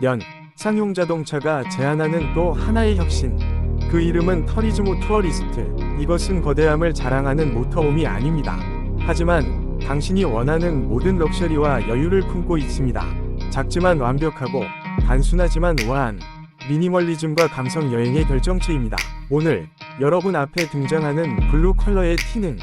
년 상용 자동차가 제안하는 또 하나의 혁신. 그 이름은 터리즈모 투어리스트. 이것은 거대함을 자랑하는 모터홈이 아닙니다. 하지만 당신이 원하는 모든 럭셔리와 여유를 품고 있습니다. 작지만 완벽하고 단순하지만 우아한 미니멀리즘과 감성 여행의 결정체입니다. 오늘 여러분 앞에 등장하는 블루 컬러의 티는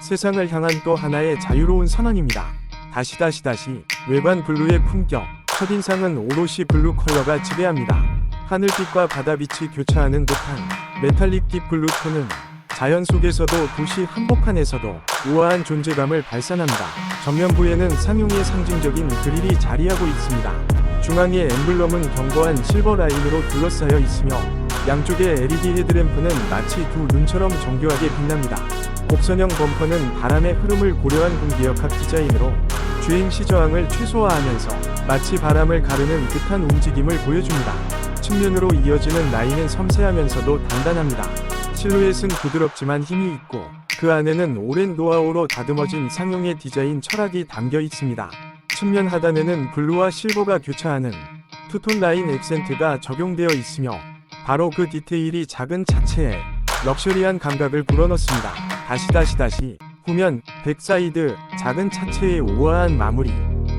세상을 향한 또 하나의 자유로운 선언입니다. 다시 다시 다시 외관 블루의 품격 첫인상은 오롯이 블루 컬러가 지배합니다. 하늘빛과 바다빛이 교차하는 듯한 메탈릭 딥 블루 톤은 자연 속에서도 도시 한복판에서도 우아한 존재감을 발산합니다. 전면부에는 상용의 상징적인 그릴이 자리하고 있습니다. 중앙의 엠블럼은 견고한 실버 라인으로 둘러싸여 있으며 양쪽의 LED 헤드램프는 마치 두 눈처럼 정교하게 빛납니다. 곡선형 범퍼는 바람의 흐름을 고려한 공기역학 디자인으로 주행 시 저항을 최소화하면서 마치 바람을 가르는 듯한 움직임을 보여줍니다. 측면으로 이어지는 라인은 섬세하면서도 단단합니다. 실루엣은 부드럽지만 힘이 있고 그 안에는 오랜 노하우로 다듬어진 상용의 디자인 철학이 담겨 있습니다. 측면 하단에는 블루와 실버가 교차하는 투톤 라인 액센트가 적용되어 있으며 바로 그 디테일이 작은 차체에 럭셔리한 감각을 불어넣습니다. 다시 다시 다시 후면 백사이드 작은 차체의 우아한 마무리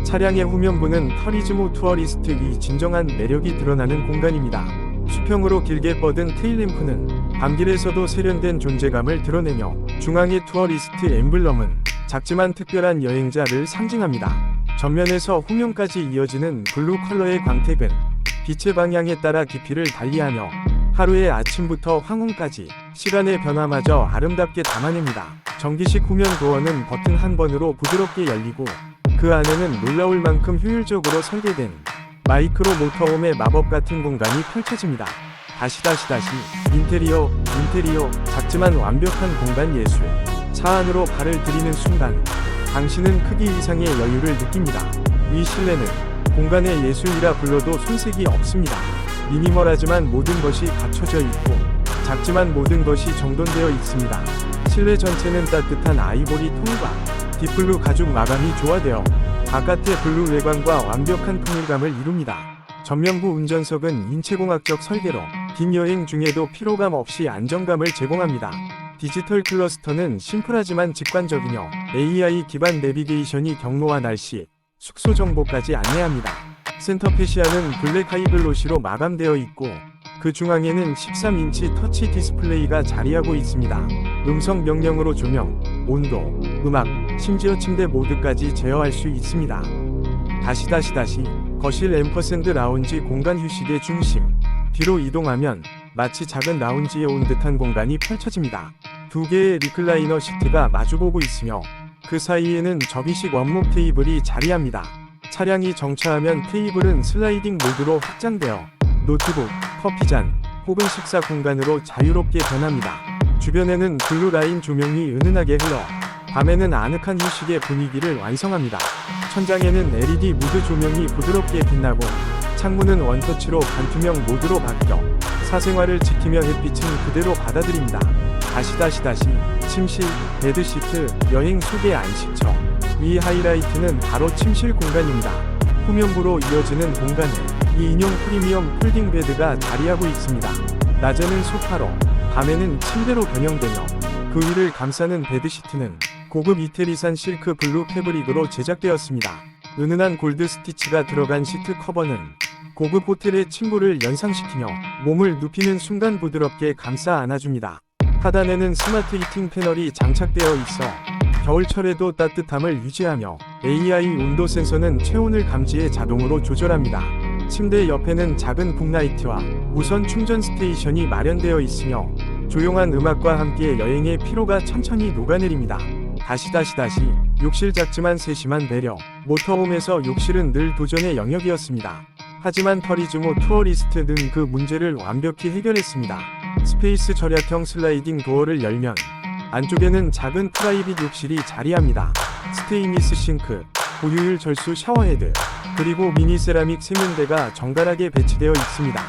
차량의 후면부는 터리즈모 투어리스트의 진정한 매력이 드러나는 공간입니다. 수평으로 길게 뻗은 테일램프는 밤길에서도 세련된 존재감을 드러내며 중앙의 투어리스트 엠블럼은 작지만 특별한 여행자를 상징합니다. 전면에서 후면까지 이어지는 블루 컬러의 광택은 빛의 방향에 따라 깊이를 달리하며 하루의 아침부터 황혼까지 시간의 변화마저 아름답게 담아냅니다. 전기식 후면 도어는 버튼 한 번으로 부드럽게 열리고 그 안에는 놀라울 만큼 효율적으로 설계된 마이크로 모터홈의 마법 같은 공간이 펼쳐집니다. 다시 다시 다시 인테리어 인테리어 작지만 완벽한 공간 예술 차 안으로 발을 들이는 순간 당신은 크기 이상의 여유를 느낍니다. 위 실내는 공간의 예술이라 불러도 손색이 없습니다. 미니멀하지만 모든 것이 갖춰져 있고 작지만 모든 것이 정돈되어 있습니다. 실내 전체는 따뜻한 아이보리 톤과 딥블루 가죽 마감이 조화되어 바깥의 블루 외관과 완벽한 통일감을 이룹니다. 전면부 운전석은 인체공학적 설계로 긴 여행 중에도 피로감 없이 안정감을 제공합니다. 디지털 클러스터는 심플하지만 직관적이며 AI 기반 내비게이션이 경로와 날씨, 숙소 정보까지 안내합니다. 센터 페시아는 블랙 하이글로시로 마감되어 있고 그 중앙에는 13인치 터치 디스플레이가 자리하고 있습니다. 음성 명령으로 조명, 온도, 음악, 심지어 침대 모드까지 제어할 수 있습니다. 다시 다시 다시 거실 앰퍼샌드 라운지 공간 휴식의 중심 뒤로 이동하면 마치 작은 라운지에 온 듯한 공간이 펼쳐집니다. 두 개의 리클라이너 시트가 마주보고 있으며 그 사이에는 접이식 원목 테이블이 자리합니다. 차량이 정차하면 테이블은 슬라이딩 모드로 확장되어 노트북, 커피잔 혹은 식사 공간으로 자유롭게 변합니다. 주변에는 블루 라인 조명이 은은하게 흘러 밤에는 아늑한 휴식의 분위기를 완성합니다. 천장에는 LED 무드 조명이 부드럽게 빛나고 창문은 원터치로 반투명 모드로 바뀌어 사생활을 지키며 햇빛은 그대로 받아들입니다. 다시 다시 다시 침실, 베드시트, 여행 속의 안식처 위 하이라이트는 바로 침실 공간입니다. 후면부로 이어지는 공간에 이 인용 프리미엄 폴딩 베드가 자리하고 있습니다. 낮에는 소파로, 밤에는 침대로 변형되며 그 위를 감싸는 베드시트는 고급 이태리산 실크 블루 패브릭으로 제작되었습니다. 은은한 골드 스티치가 들어간 시트 커버는 고급 호텔의 침구를 연상시키며 몸을 눕히는 순간 부드럽게 감싸 안아줍니다. 하단에는 스마트 히팅 패널이 장착되어 있어 겨울철에도 따뜻함을 유지하며 AI 온도 센서는 체온을 감지해 자동으로 조절합니다. 침대 옆에는 작은 북라이트와 무선 충전 스테이션이 마련되어 있으며 조용한 음악과 함께 여행의 피로가 천천히 녹아내립니다. 다시 다시 다시 욕실 작지만 세심한 배려 모터홈에서 욕실은 늘 도전의 영역이었습니다. 하지만 터리즈모 투어리스트는 그 문제를 완벽히 해결했습니다. 스페이스 절약형 슬라이딩 도어를 열면 안쪽에는 작은 프라이빗 욕실이 자리합니다. 스테인리스 싱크, 고유율 절수 샤워헤드, 그리고 미니 세라믹 세면대가 정갈하게 배치되어 있습니다.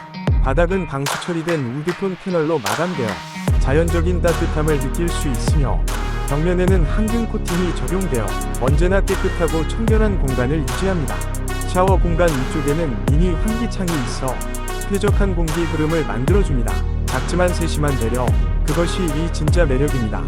바닥은 방수 처리된 우드톤 패널로 마감되어 자연적인 따뜻함을 느낄 수 있으며 벽면에는 항균 코팅이 적용되어 언제나 깨끗하고 청결한 공간을 유지합니다. 샤워 공간 위쪽에는 미니 환기창이 있어 쾌적한 공기 흐름을 만들어줍니다. 작지만 세심한 배려, 그것이 이 진짜 매력입니다.